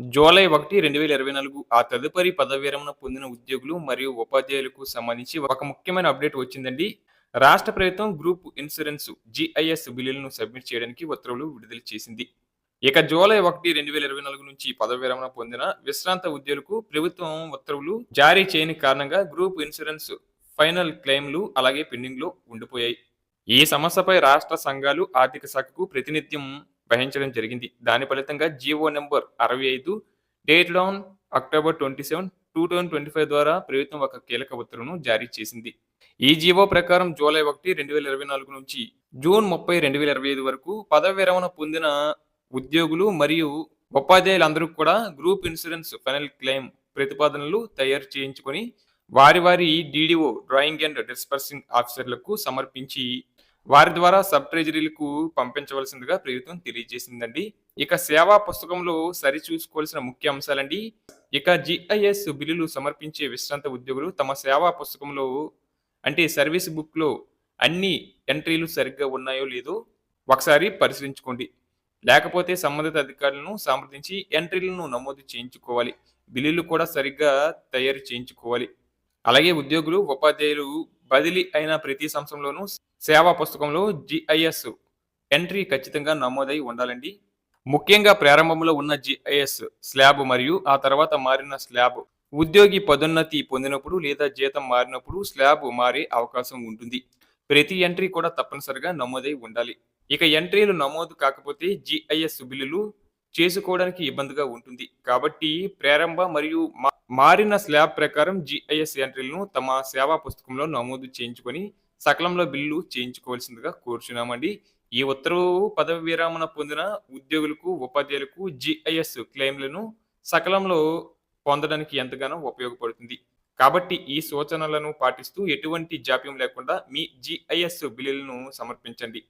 July ఒకటి రెండు వేల ఇరవై నాలుగు ఆ తదుపరి పదవి విరమణ పొందిన ఉద్యోగులు మరియు ఉపాధ్యాయులకు సంబంధించి ఒక ముఖ్యమైన అప్డేట్ వచ్చిందండి. రాష్ట్ర ప్రభుత్వం గ్రూప్ ఇన్సూరెన్స్ జిఐఎస్ బిల్లులను సబ్మిట్ చేయడానికి ఉత్తర్వులు విడుదల చేసింది. ఇక జూలై ఒకటి రెండు వేల ఇరవై నాలుగు నుంచి పదవి విరమణ పొందిన విశ్రాంత ఉద్యోగులకు ప్రభుత్వం ఉత్తర్వులు జారీ చేయని కారణంగా గ్రూప్ ఇన్సూరెన్స్ ఫైనల్ క్లెయిమ్లు అలాగే పెండింగ్లో ఉండిపోయాయి. ఈ సమస్యపై రాష్ట్ర సంఘాలు ఆర్థిక శాఖకు ప్రాతినిధ్యం వహించడం జరిగింది. దాని ఫలితంగా జీవో నెంబర్ అరవై ఐదు date lawn October twenty seven two thousand twenty five ద్వారా ప్రభుత్వం ఒక కీలక ఉత్తర్వును జారీ చేసింది. ఈ జీవో ప్రకారం జూలై ఒకటి రెండు వేల ఇరవై నాలుగు నుంచి జూన్ ముప్పై రెండు వేల ఇరవై ఐదు వరకు పదవి విరమణ పొందిన ఉద్యోగులు మరియు ఉపాధ్యాయులందరూ కూడా గ్రూప్ ఇన్సూరెన్స్ ఫైనల్ క్లెయిమ్ ప్రతిపాదనలు తయారు చేయించుకొని వారి వారి డీడీఓ డ్రాయింగ్ అండ్ డిస్పర్సింగ్ ఆఫీసర్లకు సమర్పించి వారి ద్వారా సబ్ ట్రెజరీలకు పంపించవలసిందిగా ప్రభుత్వం తెలియజేసిందండి. ఇక సేవా పుస్తకంలో సరిచూసుకోవాల్సిన ముఖ్య అంశాలండి. ఇక జిఐఎస్ బిల్లులు సమర్పించే విశ్రాంత ఉద్యోగులు తమ సేవా పుస్తకంలో అంటే సర్వీస్ బుక్లో అన్ని ఎంట్రీలు సరిగ్గా ఉన్నాయో లేదో ఒకసారి పరిశీలించుకోండి. లేకపోతే సంబంధిత అధికారులను సంప్రదించి ఎంట్రీలను నమోదు చేయించుకోవాలి. బిల్లులు కూడా సరిగ్గా తయారు చేయించుకోవాలి. అలాగే ఉద్యోగులు ఉపాధ్యాయులు బదిలీ అయిన ప్రతి సంవత్సరంలోనూ సేవా పుస్తకంలో జిఐఎస్ ఎంట్రీ ఖచ్చితంగా నమోదై ఉండాలండి. ముఖ్యంగా ప్రారంభంలో ఉన్న జిఐఎస్ స్లాబ్ మరియు ఆ తర్వాత మారిన స్లాబ్ ఉద్యోగి పదోన్నతి పొందినప్పుడు లేదా జీతం మారినప్పుడు స్లాబ్ మారే అవకాశం ఉంటుంది. ప్రతి ఎంట్రీ కూడా తప్పనిసరిగా నమోదై ఉండాలి. ఇక ఎంట్రీలు నమోదు కాకపోతే జిఐఎస్ బిల్లులు చేసుకోవడానికి ఇబ్బందిగా ఉంటుంది. కాబట్టి ప్రారంభ మరియు మా- మారిన స్లాబ్ ప్రకారం జిఐఎస్ ఎంట్రీలను తమ సేవా పుస్తకంలో నమోదు చేయించుకొని సకలంలో బిల్లు చేయించుకోవాల్సిందిగా కోరుచున్నామండి. ఈ ఉత్తర్వు పదవి విరామణ పొందిన ఉద్యోగులకు ఉపాధ్యాయులకు జిఐఎస్ క్లెయిమ్లను సకలంలో పొందడానికి ఎంతగానో ఉపయోగపడుతుంది. కాబట్టి ఈ సూచనలను పాటిస్తూ ఎటువంటి జాప్యం లేకుండా మీ జిఐఎస్ బిల్లులను సమర్పించండి.